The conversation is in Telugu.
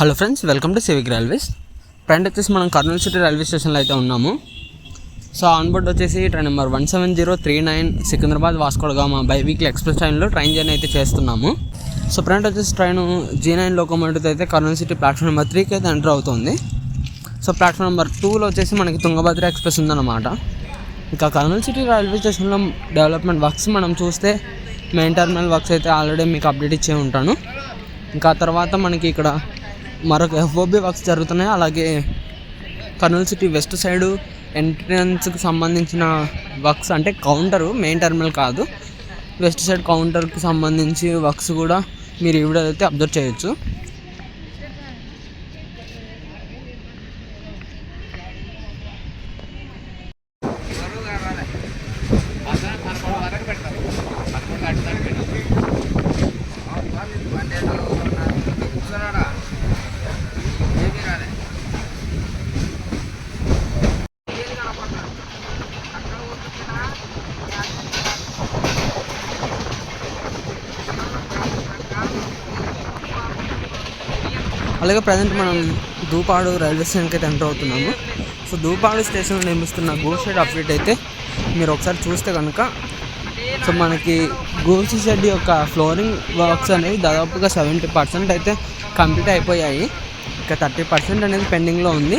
Hello friends welcome to civic railways. Friend వచ్చేసి మనం కర్నూలు సిటీ రైల్వే స్టేషన్లో అయితే ఉన్నాము. సో ఆన్ బోర్డ్ వచ్చేసి train number one seven zero three nine Secunderabad Vasco da Gama biweekly express ట్రైన్లో ట్రైన్ జర్నీ అయితే చేస్తున్నాము. సో ఫ్రెండ్ వచ్చేసి ట్రైన్ జీ నైన్ లోకోమోటివ్ అయితే కర్నూలు సిటీ ప్లాట్ఫామ్ నెంబర్ త్రీకి అయితే ఎంటర్ అవుతుంది. సో ప్లాట్ఫామ్ నెంబర్ టూలో వచ్చేసి మనకి తుంగభద్ర ఎక్స్ప్రెస్ ఉందన్నమాట. ఇంకా కర్నూలు సిటీ రైల్వే స్టేషన్లో డెవలప్మెంట్ వర్క్స్ మనం చూస్తే మెయిన్ టర్మినల్ వర్క్స్ అయితే ఆల్రెడీ మీకు అప్డేట్ ఇచ్చే ఉంటాను. ఇంకా తర్వాత మనకి ఇక్కడ మరొక ఎఫ్ఓబి వర్క్స్ జరుగుతున్నాయి. అలాగే కర్నూలు సిటీ వెస్ట్ సైడ్ ఎంట్రన్స్కి సంబంధించిన వర్క్స్ అంటే కౌంటరు మెయిన్ టర్మినల్ కాదు. వెస్ట్ సైడ్ కౌంటర్కి సంబంధించి వర్క్స్ కూడా మీరు ఈ అయితే అబ్జర్వ్ చేయొచ్చు. అలాగే ప్రజెంట్ మనం దూపాడు రైల్వే స్టేషన్కి అయితే ఎంటర్ అవుతున్నాము. సో దూపాడు స్టేషన్లో నిర్మిస్తున్న గూడ్స్ షెడ్ అప్డేట్ అయితే మీరు ఒకసారి చూస్తే కనుక సో మనకి గూడ్స్ షెడ్ యొక్క ఫ్లోరింగ్ వర్క్స్ అనేవి దాదాపుగా సెవెంటీ పర్సెంట్ అయితే కంప్లీట్ అయిపోయాయి. ఇంకా థర్టీ పర్సెంట్ అనేది పెండింగ్లో ఉంది.